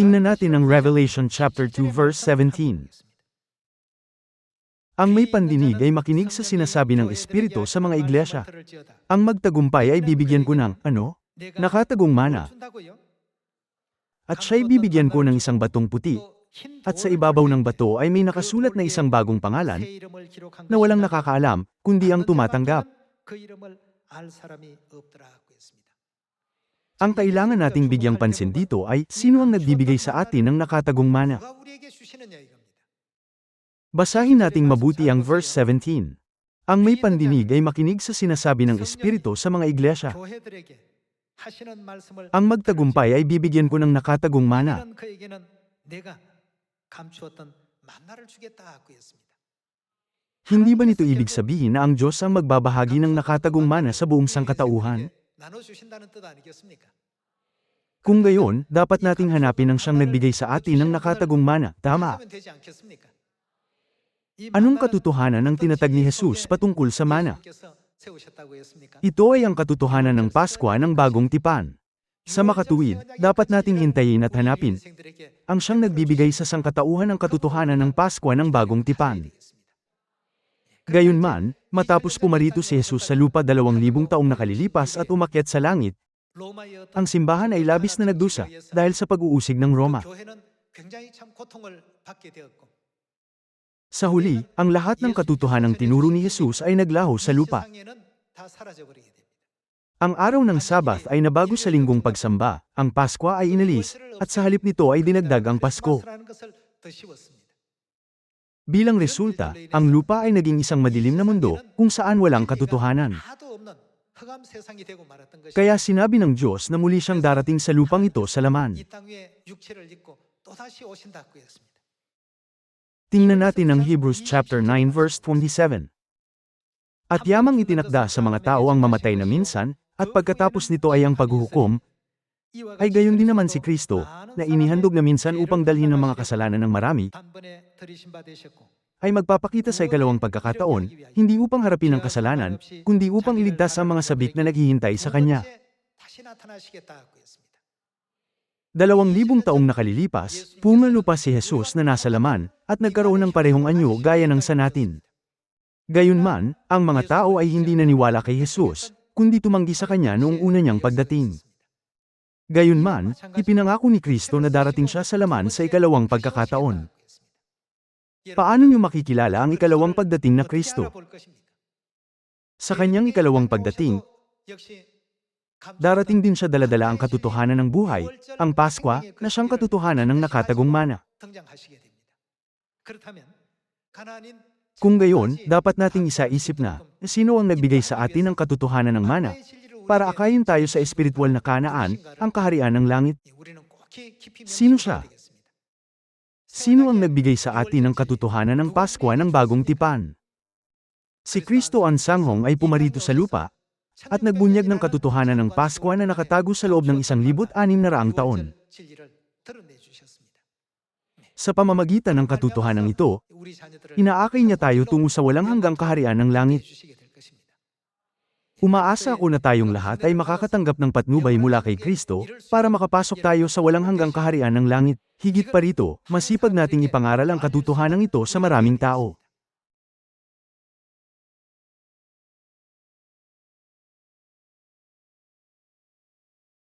Tingnan natin ang Revelation chapter 2 verse 17. Ang may pandinig ay makinig sa sinasabi ng Espiritu sa mga iglesia. Ang magtagumpay ay bibigyan ko ng, ano? Nakatagong mana. At siya'y bibigyan ko ng isang batong puti. At sa ibabaw ng bato ay may nakasulat na isang bagong pangalan na walang nakakaalam, kundi ang tumatanggap. Ang kailangan nating bigyang pansin dito ay, sino ang nagbibigay sa atin ng nakatagong mana? Basahin nating mabuti ang verse 17. Ang may pandinig ay makinig sa sinasabi ng Espiritu sa mga iglesia. Ang magtagumpay ay bibigyan ko ng nakatagong mana. Hindi ba nito ibig sabihin na ang Diyos ang magbabahagi ng nakatagong mana sa buong sangkatauhan? Kung gayon, dapat nating hanapin ang siyang nagbigay sa atin ng nakatagong mana, tama? Anong katotohanan ang tinatag ni Jesus patungkol sa mana? Ito ay ang katotohanan ng Paskwa ng bagong tipan. Sa makatuwid, dapat nating hintayin at hanapin ang siyang nagbibigay sa sangkatauhan ng katotohanan ng Paskwa ng bagong tipan. Gayunman, matapos pumarito si Jesus sa lupa dalawang libong taong nakalilipas at umakyat sa langit, ang simbahan ay labis na nagdusa dahil sa pag-uusig ng Roma. Sa huli, ang lahat ng katotohanang tinuro ni Jesus ay naglaho sa lupa. Ang araw ng Sabath ay nabago sa linggong pagsamba, ang Paskwa ay inalis, at sa halip nito ay dinagdag ang Pasko. Bilang resulta, ang lupa ay naging isang madilim na mundo kung saan walang katotohanan. Kaya sinabi ng Diyos na muli siyang darating sa lupang ito sa laman. Tingnan natin ang Hebrews chapter 9 verse 27. At yamang itinakda sa mga tao ang mamatay na minsan, at pagkatapos nito ay ang paghuhukom, ay gayon din naman si Kristo, na inihandog na minsan upang dalhin ang mga kasalanan ng marami, ay magpapakita sa ikalawang pagkakataon, hindi upang harapin ang kasalanan, kundi upang iligtas ang mga sabik na naghihintay sa Kanya. Dalawang libong taong nakalilipas, pumalo pa si Jesus na nasa laman, at nagkaroon ng parehong anyo gaya ng sa natin. Gayunman, ang mga tao ay hindi naniwala kay Jesus, kundi tumanggi sa kanya noong una niyang pagdating. Gayunman, ipinangako ni Kristo na darating siya sa laman sa ikalawang pagkakataon. Paano niyo makikilala ang ikalawang pagdating na Kristo? Sa kanyang ikalawang pagdating, darating din siya daladala ang katotohanan ng buhay, ang Paskwa, na siyang katotohanan ng nakatagong mana. Kung gayon, dapat nating isaisip na, sino ang nagbigay sa atin ng katotohanan ng mana? Para akayin tayo sa espiritual na kanaan, ang kaharian ng langit. Sino siya? Sino ang nagbigay sa atin ng katotohanan ng Paskwa ng bagong tipan? Si Kristo ang sanghong ay pumarito sa lupa, at nagbunyag ng katotohanan ng Paskwa na nakatago sa loob ng isang libot anim na raang taon. Sa pamamagitan ng katotohanan ito, inaakay niya tayo tungo sa walang hanggang kaharian ng langit. Umaasa ako na tayong lahat ay makakatanggap ng patnubay mula kay Kristo para makapasok tayo sa walang hanggang kaharian ng langit. Higit pa rito, masipag nating ipangaral ang katotohanan ito sa maraming tao.